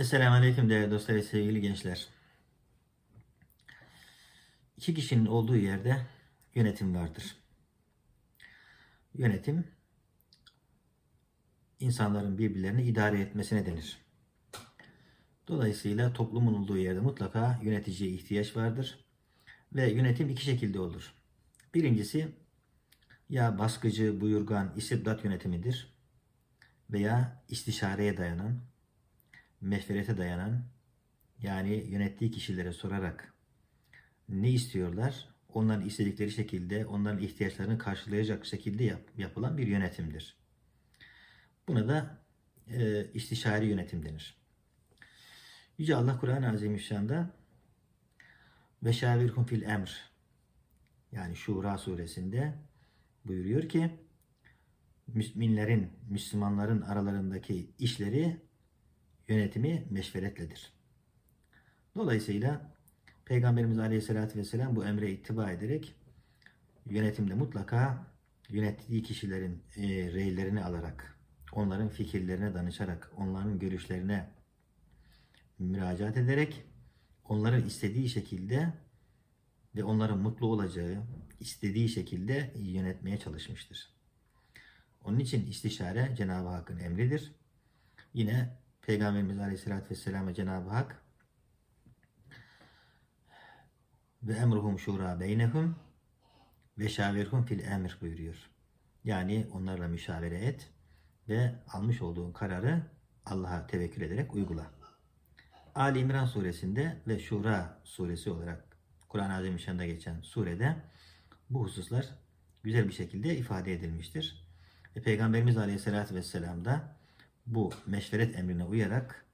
Esselamu Aleyküm değerli dostlar ve sevgili gençler. İki kişinin olduğu yerde yönetim vardır. Yönetim, insanların birbirlerini idare etmesine denir. Dolayısıyla toplumun olduğu yerde mutlaka yöneticiye ihtiyaç vardır. Ve yönetim iki şekilde olur. Birincisi ya baskıcı, buyurgan, istibdat yönetimidir veya istişareye dayanan, meşverete dayanan yani yönettiği kişilere sorarak ne istiyorlar? Onların istedikleri şekilde, onların ihtiyaçlarını karşılayacak şekilde yap- yapılan bir yönetimdir. Buna da e, istişari yönetim denir. Yüce Allah Kur'an-ı Azimüşşan'da ve şavirhum fil emr yani Şura suresinde buyuruyor ki Müminlerin, Müslümanların aralarındaki işleri yönetimi meşveretledir. Dolayısıyla Peygamberimiz Aleyhisselatü Vesselam bu emre ittiba ederek yönetimde mutlaka yönettiği kişilerin e, reylerini alarak, onların fikirlerine danışarak, onların görüşlerine müracaat ederek onları istediği şekilde ve onların mutlu olacağı, istediği şekilde yönetmeye çalışmıştır. Onun için istişare Cenab-ı Hakk'ın emridir. Yine Peygamberimiz Aleyhisselatü Vesselam'a Cenab-ı Hak ve emruhum şura beynehum ve şavirhum fil emr buyuruyor. Yani onlarla müşavere et ve almış olduğun kararı Allah'a tevekkül ederek uygula. Ali İmran suresinde ve Şura suresi olarak Kur'an-ı Azimüşşan'da geçen surede bu hususlar güzel bir şekilde ifade edilmiştir. Ve Peygamberimiz Aleyhisselatü Vesselam da bu meşveret emrine uyarak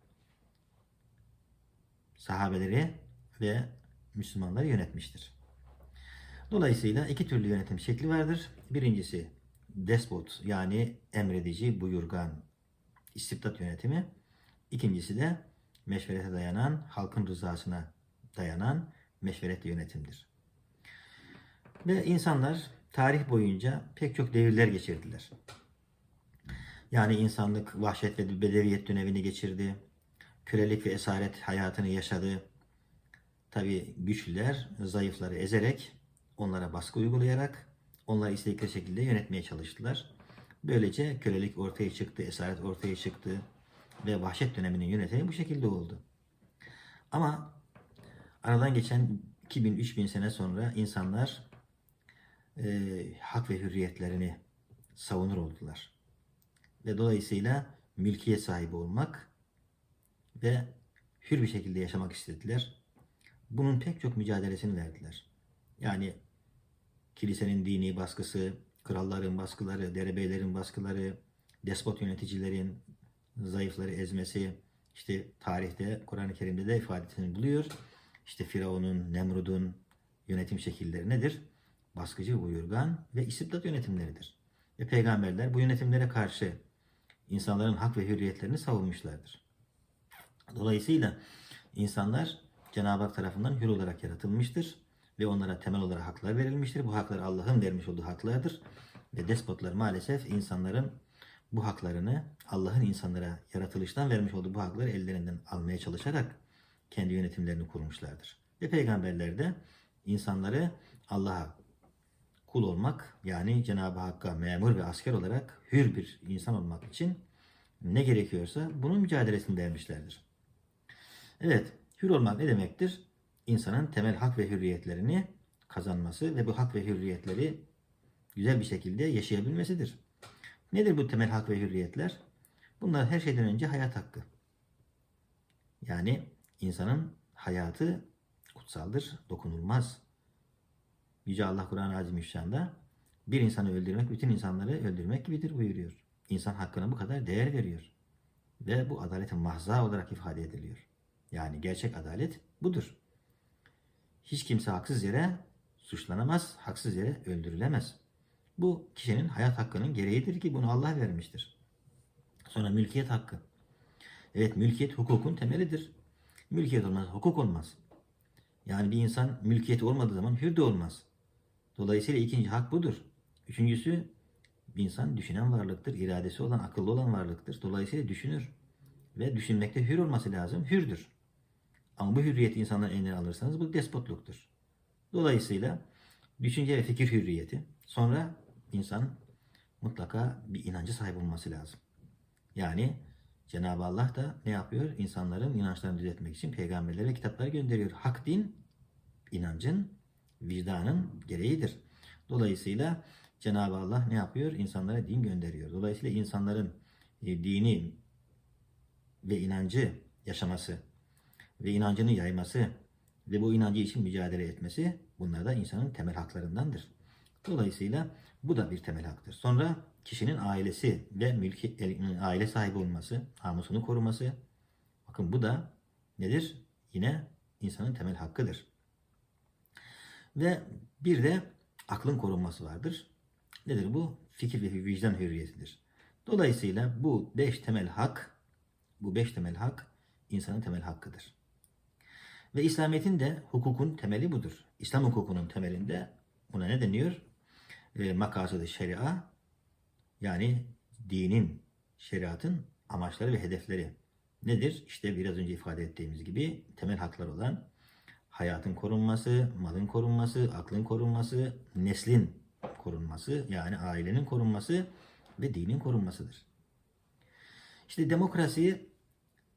sahabeleri ve Müslümanları yönetmiştir. Dolayısıyla iki türlü yönetim şekli vardır. Birincisi despot yani emredici, buyurgan, istibdat yönetimi. İkincisi de meşverete dayanan, halkın rızasına dayanan meşveretli yönetimdir. Ve insanlar tarih boyunca pek çok devirler geçirdiler. Yani insanlık vahşet ve bedeviyet dönemini geçirdi. Kölelik ve esaret hayatını yaşadı. Tabi güçlüler zayıfları ezerek, onlara baskı uygulayarak, onları istedikleri şekilde yönetmeye çalıştılar. Böylece kölelik ortaya çıktı, esaret ortaya çıktı ve vahşet döneminin yönetimi bu şekilde oldu. Ama aradan geçen 2000-3000 sene sonra insanlar e, hak ve hürriyetlerini savunur oldular. Ve dolayısıyla mülkiyet sahibi olmak ve hür bir şekilde yaşamak istediler. Bunun pek çok mücadelesini verdiler. Yani kilisenin dini baskısı, kralların baskıları, derebeylerin baskıları, despot yöneticilerin zayıfları ezmesi, işte tarihte Kur'an-ı Kerim'de de ifadesini buluyor. İşte Firavun'un, Nemrud'un yönetim şekilleri nedir? Baskıcı, buyurgan ve istibdat yönetimleridir. Ve peygamberler bu yönetimlere karşı insanların hak ve hürriyetlerini savunmuşlardır. Dolayısıyla insanlar Cenab-ı Hak tarafından hür olarak yaratılmıştır ve onlara temel olarak haklar verilmiştir. Bu haklar Allah'ın vermiş olduğu haklardır ve despotlar maalesef insanların bu haklarını Allah'ın insanlara yaratılıştan vermiş olduğu bu hakları ellerinden almaya çalışarak kendi yönetimlerini kurmuşlardır. Ve peygamberler de insanları Allah'a kul olmak yani Cenab-ı Hakk'a memur ve asker olarak hür bir insan olmak için ne gerekiyorsa bunun mücadelesini vermişlerdir. Evet, hür olmak ne demektir? İnsanın temel hak ve hürriyetlerini kazanması ve bu hak ve hürriyetleri güzel bir şekilde yaşayabilmesidir. Nedir bu temel hak ve hürriyetler? Bunlar her şeyden önce hayat hakkı. Yani insanın hayatı kutsaldır, dokunulmaz. Yüce Allah Kur'an-ı Azimüşşan'da bir insanı öldürmek bütün insanları öldürmek gibidir buyuruyor. İnsan hakkına bu kadar değer veriyor. Ve bu adaletin mahza olarak ifade ediliyor. Yani gerçek adalet budur. Hiç kimse haksız yere suçlanamaz, haksız yere öldürülemez. Bu kişinin hayat hakkının gereğidir ki bunu Allah vermiştir. Sonra mülkiyet hakkı. Evet mülkiyet hukukun temelidir. Mülkiyet olmaz, hukuk olmaz. Yani bir insan mülkiyeti olmadığı zaman hür de olmaz. Dolayısıyla ikinci hak budur. Üçüncüsü insan düşünen varlıktır. iradesi olan, akıllı olan varlıktır. Dolayısıyla düşünür. ve düşünmekte hür olması lazım. Hürdür. Ama bu hürriyeti insanların eline alırsanız bu despotluktur. Dolayısıyla düşünce ve fikir hürriyeti. Sonra insan mutlaka bir inancı sahip olması lazım. Yani Cenab-ı Allah da ne yapıyor? İnsanların inançlarını düzeltmek için peygamberlere ve kitapları gönderiyor. Hak din inancın, vicdanın gereğidir. Dolayısıyla Cenab-ı Allah ne yapıyor? İnsanlara din gönderiyor. Dolayısıyla insanların e, dini ve inancı yaşaması ve inancını yayması ve bu inancı için mücadele etmesi bunlar da insanın temel haklarındandır. Dolayısıyla bu da bir temel haktır. Sonra kişinin ailesi ve mülki, e, aile sahibi olması, namusunu koruması. Bakın bu da nedir? Yine insanın temel hakkıdır. Ve bir de aklın korunması vardır. Nedir bu? Fikir ve vicdan hürriyetidir. Dolayısıyla bu beş temel hak, bu beş temel hak insanın temel hakkıdır. Ve İslamiyet'in de hukukun temeli budur. İslam hukukunun temelinde buna ne deniyor? E, makasıdı şeria yani dinin, şeriatın amaçları ve hedefleri nedir? İşte biraz önce ifade ettiğimiz gibi temel haklar olan hayatın korunması, malın korunması, aklın korunması, neslin korunması yani ailenin korunması ve dinin korunmasıdır. İşte demokrasi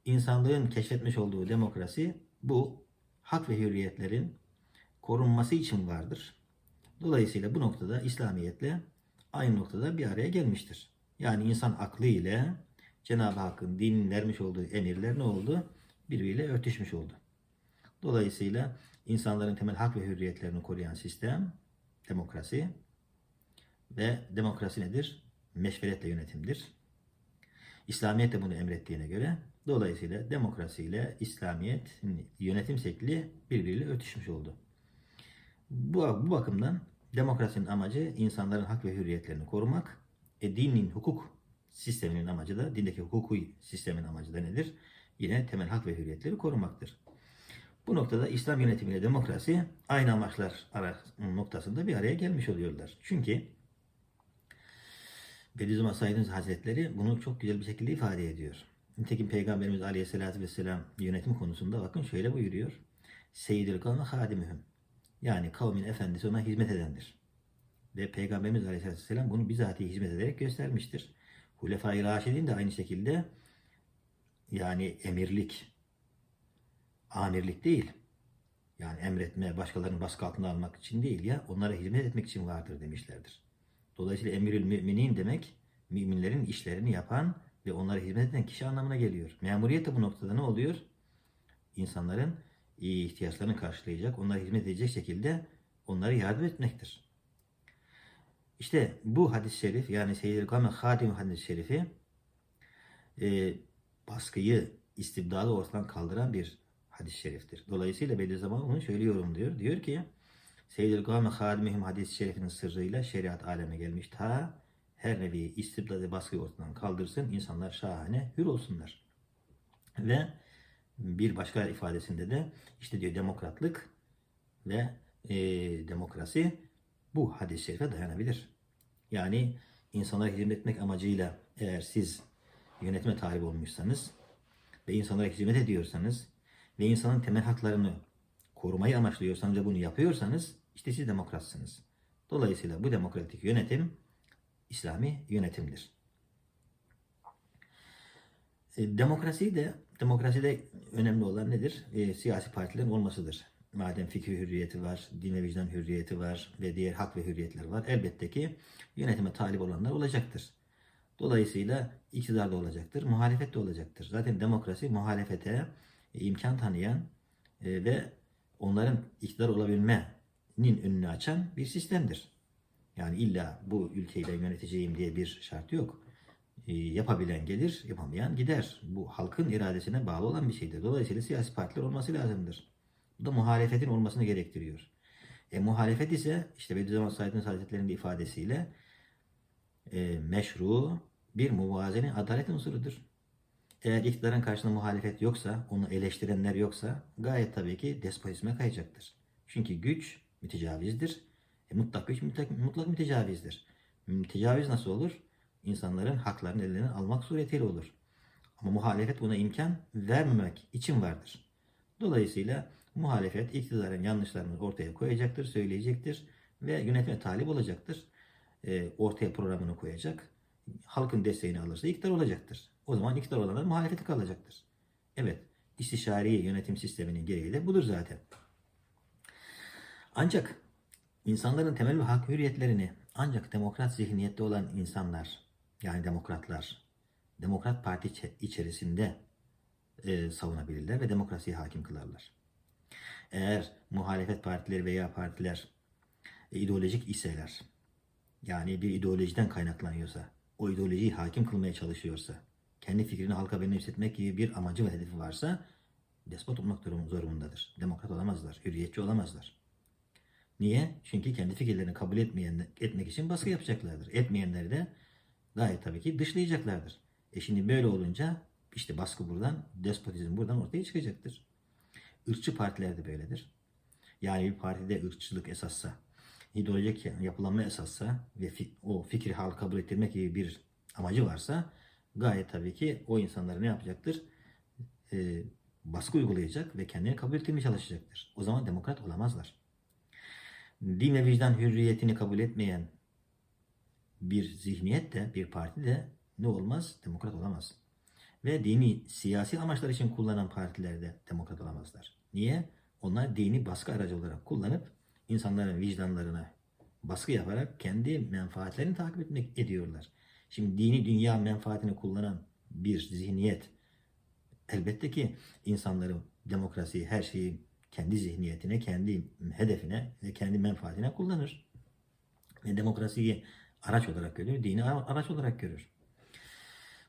insanlığın keşfetmiş olduğu demokrasi bu hak ve hürriyetlerin korunması için vardır. Dolayısıyla bu noktada İslamiyetle aynı noktada bir araya gelmiştir. Yani insan aklı ile Cenab-ı Hakk'ın dinin vermiş olduğu emirler ne oldu? Birbiriyle örtüşmüş oldu. Dolayısıyla insanların temel hak ve hürriyetlerini koruyan sistem demokrasi ve demokrasi nedir? Meşveretle yönetimdir. İslamiyet de bunu emrettiğine göre dolayısıyla demokrasi ile İslamiyet yönetim şekli birbiriyle örtüşmüş oldu. Bu, bu bakımdan demokrasinin amacı insanların hak ve hürriyetlerini korumak. E, dinin hukuk sisteminin amacı da, dindeki hukuki sistemin amacı da nedir? Yine temel hak ve hürriyetleri korumaktır. Bu noktada İslam yönetimiyle demokrasi aynı amaçlar noktasında bir araya gelmiş oluyorlar. Çünkü Bediüzzaman Said Hazretleri bunu çok güzel bir şekilde ifade ediyor. Nitekim Peygamberimiz Aleyhisselatü Vesselam yönetim konusunda bakın şöyle buyuruyor. Seyyidül kavme hadimühüm. Yani kavmin efendisi ona hizmet edendir. Ve Peygamberimiz Aleyhisselatü Vesselam bunu bizatihi hizmet ederek göstermiştir. Hulefai Raşidin de aynı şekilde yani emirlik, amirlik değil. Yani emretme, başkalarının baskı altına almak için değil ya, onlara hizmet etmek için vardır demişlerdir. Dolayısıyla emirül müminin demek, müminlerin işlerini yapan ve onlara hizmet eden kişi anlamına geliyor. Memuriyet de bu noktada ne oluyor? İnsanların iyi ihtiyaçlarını karşılayacak, onlara hizmet edecek şekilde onlara yardım etmektir. İşte bu hadis-i şerif yani Seyyid-i Kâme Hadim hadis-i şerifi e, baskıyı, istibdalı ortadan kaldıran bir hadis-i şeriftir. Dolayısıyla Bediüzzaman onu şöyle yorumluyor. Diyor ki Seyyid-i Kâme Hadimihim hadis-i şerifinin sırrıyla şeriat aleme gelmiş. Ta her nevi istibdalı baskıyı ortadan kaldırsın. insanlar şahane hür olsunlar. Ve bir başka ifadesinde de işte diyor demokratlık ve e, demokrasi bu hadis-i şerife dayanabilir. Yani insanlara hizmet etmek amacıyla eğer siz yönetime talip olmuşsanız ve insanlara hizmet ediyorsanız ve insanın temel haklarını korumayı amaçlıyorsanız ve bunu yapıyorsanız işte siz demokratsınız. Dolayısıyla bu demokratik yönetim İslami yönetimdir. E, demokrasi de demokraside önemli olan nedir? E, siyasi partilerin olmasıdır. Madem fikir hürriyeti var, din ve vicdan hürriyeti var ve diğer hak ve hürriyetler var. Elbette ki yönetime talip olanlar olacaktır. Dolayısıyla iktidar da olacaktır, muhalefet de olacaktır. Zaten demokrasi muhalefete imkan tanıyan e, ve onların iktidar olabilmenin önünü açan bir sistemdir. Yani illa bu ülkeyi ben yöneteceğim diye bir şart yok. E, yapabilen gelir, yapamayan gider. Bu halkın iradesine bağlı olan bir şeydir. Dolayısıyla siyasi partiler olması lazımdır. Bu da muhalefetin olmasını gerektiriyor. E, muhalefet ise işte Bediüzzaman Said'in Hazretleri'nin ifadesiyle e, meşru bir muvazene adalet unsurudur. Eğer iktidarın karşısında muhalefet yoksa, onu eleştirenler yoksa gayet tabii ki despotizme kayacaktır. Çünkü güç mütecavizdir. E, mutlak güç mutlak, mutlak mütecavizdir. Mütecaviz nasıl olur? İnsanların haklarını ellerine almak suretiyle olur. Ama muhalefet buna imkan vermemek için vardır. Dolayısıyla muhalefet iktidarın yanlışlarını ortaya koyacaktır, söyleyecektir ve yönetime talip olacaktır. E, ortaya programını koyacak. Halkın desteğini alırsa iktidar olacaktır. O zaman iktidar olanlar muhalefeti kalacaktır. Evet, istişari yönetim sisteminin gereği de budur zaten. Ancak insanların temel ve hak hürriyetlerini ancak demokrat zihniyette olan insanlar, yani demokratlar, Demokrat Parti içe- içerisinde e, savunabilirler ve demokrasiye hakim kılarlar. Eğer muhalefet partileri veya partiler e, ideolojik iseler, yani bir ideolojiden kaynaklanıyorsa, o ideolojiyi hakim kılmaya çalışıyorsa, kendi fikrini halka benimsetmek gibi bir amacı ve hedefi varsa, despot olmak durum- zorumundadır. Demokrat olamazlar, hürriyetçi olamazlar. Niye? Çünkü kendi fikirlerini kabul etmeyen, etmek için baskı yapacaklardır. Etmeyenleri de gayet tabii ki dışlayacaklardır. E şimdi böyle olunca işte baskı buradan, despotizm buradan ortaya çıkacaktır. Irkçı partiler de böyledir. Yani bir partide ırkçılık esassa, ideolojik yapılanma esassa ve o fikri halka kabul ettirmek gibi bir amacı varsa gayet tabii ki o insanları ne yapacaktır? Ee, baskı uygulayacak ve kendini kabul ettirmeye çalışacaktır. O zaman demokrat olamazlar. Din ve vicdan hürriyetini kabul etmeyen bir zihniyet de bir parti de ne olmaz? Demokrat olamaz. Ve dini siyasi amaçlar için kullanan partiler de demokrat olamazlar. Niye? Onlar dini baskı aracı olarak kullanıp insanların vicdanlarına baskı yaparak kendi menfaatlerini takip etmek ediyorlar. Şimdi dini dünya menfaatini kullanan bir zihniyet elbette ki insanları demokrasiyi her şeyi kendi zihniyetine, kendi hedefine ve kendi menfaatine kullanır. Ve demokrasiyi araç olarak görür, dini ara- araç olarak görür.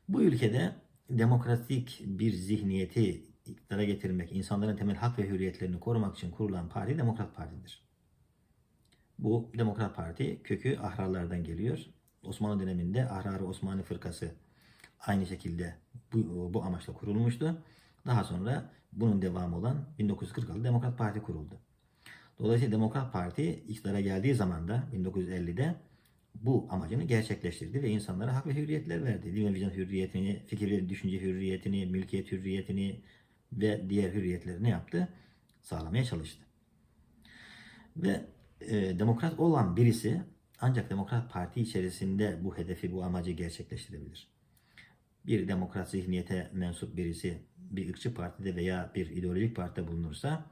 Bu ülkede demokratik bir zihniyeti iktidara getirmek, insanların temel hak ve hürriyetlerini korumak için kurulan parti Demokrat Parti'dir. Bu Demokrat Parti kökü ahrarlardan geliyor. Osmanlı döneminde Ahrar-ı Osmani Fırkası aynı şekilde bu, bu amaçla kurulmuştu. Daha sonra bunun devamı olan 1946 Demokrat Parti kuruldu. Dolayısıyla Demokrat Parti iktidara geldiği zaman da 1950'de bu amacını gerçekleştirdi ve insanlara hak ve hürriyetler verdi. Din ve vicdan hürriyetini, fikir ve düşünce hürriyetini, mülkiyet hürriyetini ve diğer hürriyetleri ne yaptı? Sağlamaya çalıştı. Ve e, demokrat olan birisi ancak Demokrat Parti içerisinde bu hedefi, bu amacı gerçekleştirebilir. Bir demokrat zihniyete mensup birisi bir ırkçı partide veya bir ideolojik partide bulunursa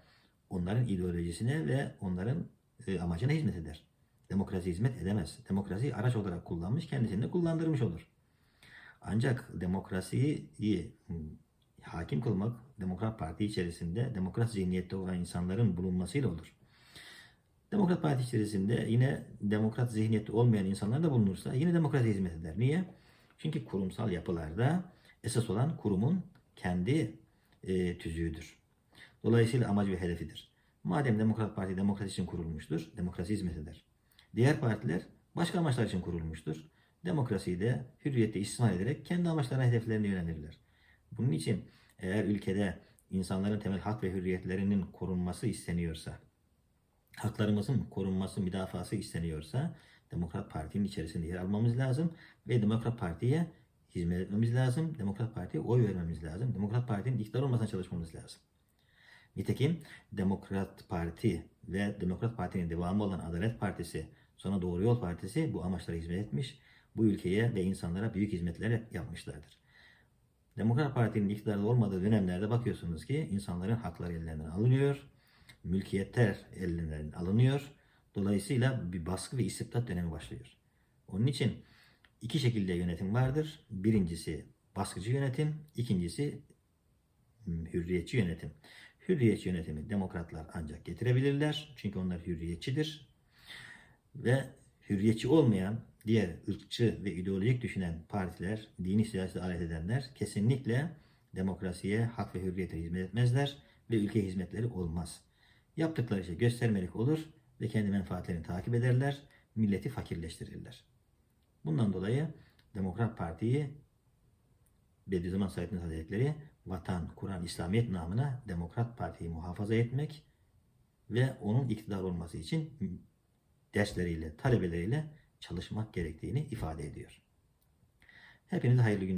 onların ideolojisine ve onların e, amacına hizmet eder. Demokrasi hizmet edemez. Demokrasiyi araç olarak kullanmış, kendisini de kullandırmış olur. Ancak demokrasiyi hakim kılmak Demokrat Parti içerisinde demokrat zihniyette olan insanların bulunmasıyla olur. Demokrat Parti içerisinde yine demokrat zihniyette olmayan insanlar da bulunursa yine demokrasiye hizmet eder. Niye? Çünkü kurumsal yapılarda esas olan kurumun kendi e, tüzüğüdür. Dolayısıyla amacı ve hedefidir. Madem Demokrat Parti demokrasi için kurulmuştur, demokrasi hizmet eder. Diğer partiler başka amaçlar için kurulmuştur. Demokrasiyi de hürriyette istismar ederek kendi amaçlarına, hedeflerine yönelirler. Bunun için eğer ülkede insanların temel hak ve hürriyetlerinin korunması isteniyorsa, haklarımızın korunması, müdafası isteniyorsa Demokrat Parti'nin içerisinde yer almamız lazım ve Demokrat Parti'ye hizmet etmemiz lazım. Demokrat Parti'ye oy vermemiz lazım. Demokrat Parti'nin iktidar olmasına çalışmamız lazım. Nitekim Demokrat Parti ve Demokrat Parti'nin devamı olan Adalet Partisi, sonra Doğru Yol Partisi bu amaçlara hizmet etmiş. Bu ülkeye ve insanlara büyük hizmetler yapmışlardır. Demokrat Parti'nin iktidarda olmadığı dönemlerde bakıyorsunuz ki insanların hakları ellerinden alınıyor, mülkiyetler ellerinden alınıyor. Dolayısıyla bir baskı ve istibdat dönemi başlıyor. Onun için iki şekilde yönetim vardır. Birincisi baskıcı yönetim, ikincisi hmm, hürriyetçi yönetim. Hürriyetçi yönetimi demokratlar ancak getirebilirler. Çünkü onlar hürriyetçidir. Ve hürriyetçi olmayan diğer ırkçı ve ideolojik düşünen partiler, dini siyasete alet edenler kesinlikle demokrasiye, hak ve hürriyete hizmet etmezler ve ülke hizmetleri olmaz. Yaptıkları şey göstermelik olur ve kendi menfaatlerini takip ederler, milleti fakirleştirirler. Bundan dolayı Demokrat Parti'yi Bediüzzaman Said Hazretleri vatan, Kur'an, İslamiyet namına Demokrat Parti'yi muhafaza etmek ve onun iktidar olması için dersleriyle, talebeleriyle çalışmak gerektiğini ifade ediyor. Hepinize hayırlı günler.